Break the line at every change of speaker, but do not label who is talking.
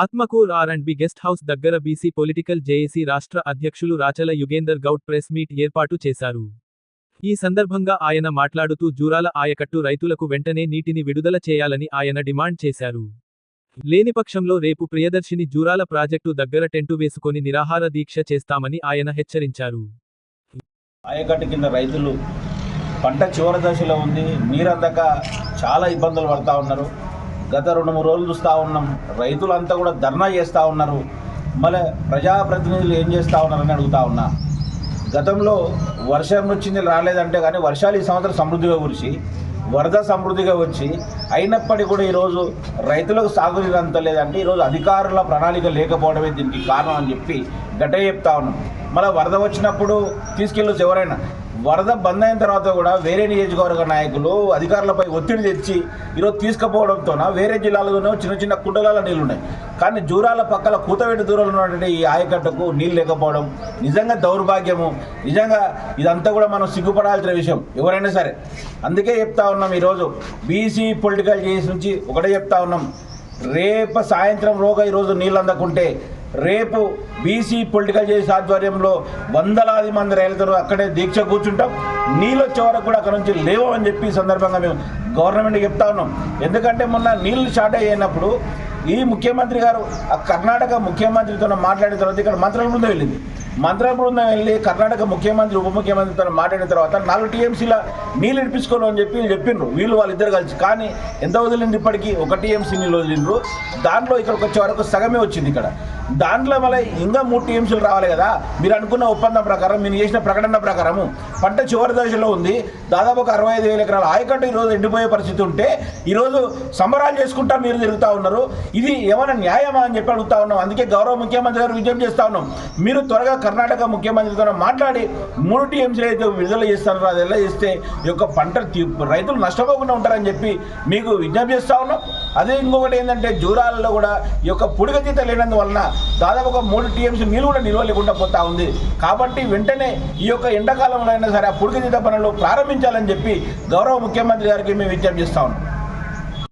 Atmakur R and B guest house దగ్గర BC political JAC రాష్ట్ర అధ్యక్షులు రాచల యుగేందర్ గౌడ్ ప్రెస్ మీట్ ఏర్పాటు చేశారు. ఈ సందర్భంగా ఆయన మాట్లాడుతూ జూరాల ఆయకట్టు రైతులకు వెంటనే నీటిని విడుదల చేయాలని ఆయన డిమాండ్ చేశారు. లేని పక్షంలో రేపు ప్రియదర్శిని జూరాల ప్రాజెక్టు దగ్గర టెంటు వేసుకొని నిరాహార దీక్ష చేస్తామని ఆయన హెచ్చరించారు.
ఆయకట్టు కింద రైతులు పంట చివరి దశలో ఉంది నీరందక చాలా ఇబ్బందులు పడతా ఉన్నారు. గత రెండు మూడు రోజులు చూస్తూ ఉన్నాం. రైతులంతా కూడా ధర్నా చేస్తూ ఉన్నారు. మళ్ళీ ప్రజాప్రతినిధులు ఏం చేస్తూ ఉన్నారని అడుగుతా ఉన్నా. గతంలో వర్షం వచ్చింది రాలేదంటే కానీ వర్షాలు ఈ సంవత్సరం సమృద్ధిగా కురిసి వరద సమృద్ధిగా వచ్చి అయినప్పటికీ కూడా ఈరోజు రైతులకు సాగునీరు అంత లేదంటే ఈరోజు అధికారుల ప్రణాళిక లేకపోవడమే దీనికి కారణం అని చెప్పి గట్టిగా చెప్తా ఉన్నాం. మళ్ళీ వరద వచ్చినప్పుడు తీసుకెళ్ళొచ్చు ఎవరైనా వరద బంద్ అయిన తర్వాత కూడా వేరే నియోజకవర్గ నాయకులు అధికారులపై ఒత్తిడి తెచ్చి ఈరోజు తీసుకుపోవడంతోన వేరే జిల్లాలోనూ చిన్న చిన్న కుండలాల నీళ్ళు ఉన్నాయి కానీ జూరాల పక్కల కూతవేటి దూరంలో ఉన్నటువంటి ఈ ఆయకట్టుకు నీళ్ళు లేకపోవడం నిజంగా దౌర్భాగ్యము. నిజంగా ఇదంతా కూడా మనం సిగ్గుపడాల్సిన విషయం. ఎవరైనా సరే. అందుకే చెప్తా ఉన్నాం ఈరోజు బీసీ పొలిటికల్ చేసి నుంచి ఒకటే చెప్తా ఉన్నాం. రేపు సాయంత్రం లోగా ఈరోజు నీళ్ళు అందకుంటే రేపు బీసీ పొలిటికల్ చేసి ఆధ్వర్యంలో వందలాది మంది రైతులు అక్కడే దీక్ష కూర్చుంటాం. నీళ్ళు వచ్చే వరకు కూడా అక్కడ నుంచి లేవని చెప్పి సందర్భంగా మేము గవర్నమెంట్కి చెప్తా ఉన్నాం. ఎందుకంటే మొన్న నీళ్ళు షార్టేజ్ అయినప్పుడు ఈ ముఖ్యమంత్రి గారు ఆ కర్ణాటక ముఖ్యమంత్రితో మాట్లాడిన తర్వాత ఇక్కడ మంత్రుల బృందం వెళ్ళింది. మంత్రుల బృందం వెళ్ళి కర్ణాటక ముఖ్యమంత్రి ఉప ముఖ్యమంత్రితో మాట్లాడిన తర్వాత నాలుగు టీఎంసీల నీళ్ళు ఇడిపించుకోను అని చెప్పి చెప్పిండ్రు. వీళ్ళు వాళ్ళిద్దరు కలిసి. కానీ ఎంత వదిలింది ఇప్పటికీ? ఒక టీఎంసీ నీళ్ళు వదిలిండ్రు. దాంట్లో ఇక్కడికి వచ్చే వరకు సగమే వచ్చింది ఇక్కడ. దాంట్లో మళ్ళీ ఇంకా మూడు టీమ్స్లు రావాలి కదా? మీరు అనుకున్న ఒప్పందం ప్రకారం మీరు చేసిన ప్రకటన ప్రకారము పంట చివరి దశలో ఉంది. దాదాపు ఒక అరవై ఐదు వేల ఎకరాల ఆయకట్టు ఈరోజు ఎండిపోయే పరిస్థితి ఉంటే ఈరోజు సంబరాలు చేసుకుంటా మీరు తిరుగుతూ ఉన్నారు. ఇది ఏమైనా న్యాయమా అని చెప్పి అడుగుతా ఉన్నాం. అందుకే గౌరవ ముఖ్యమంత్రి గారు విజ్ఞప్తి చేస్తా ఉన్నాం. మీరు త్వరగా కర్ణాటక ముఖ్యమంత్రితో మాట్లాడి మూడు టీఎంసీలు అయితే విడుదల చేస్తారో. అది ఎలా చేస్తే ఈ యొక్క పంట రైతులు నష్టపోకుండా ఉంటారని చెప్పి మీకు విజ్ఞప్తి చేస్తా ఉన్నాం. అదే ఇంకొకటి ఏంటంటే జూరాలలో కూడా ఈ యొక్క పుడిగతీత లేనందువలన దాదాపు ఒక మూడు టీఎంసీ నీళ్ళు కూడా నిల్వ లేకుండా పోతా ఉంది. కాబట్టి వెంటనే ఈ యొక్క ఎండాకాలంలో అయినా సరే ఆ పుడిగతీత పనులు ప్రారంభించాలని చెప్పి గౌరవ ముఖ్యమంత్రి గారికి మేము విజ్ఞప్తి చేస్తా ఉన్నాం.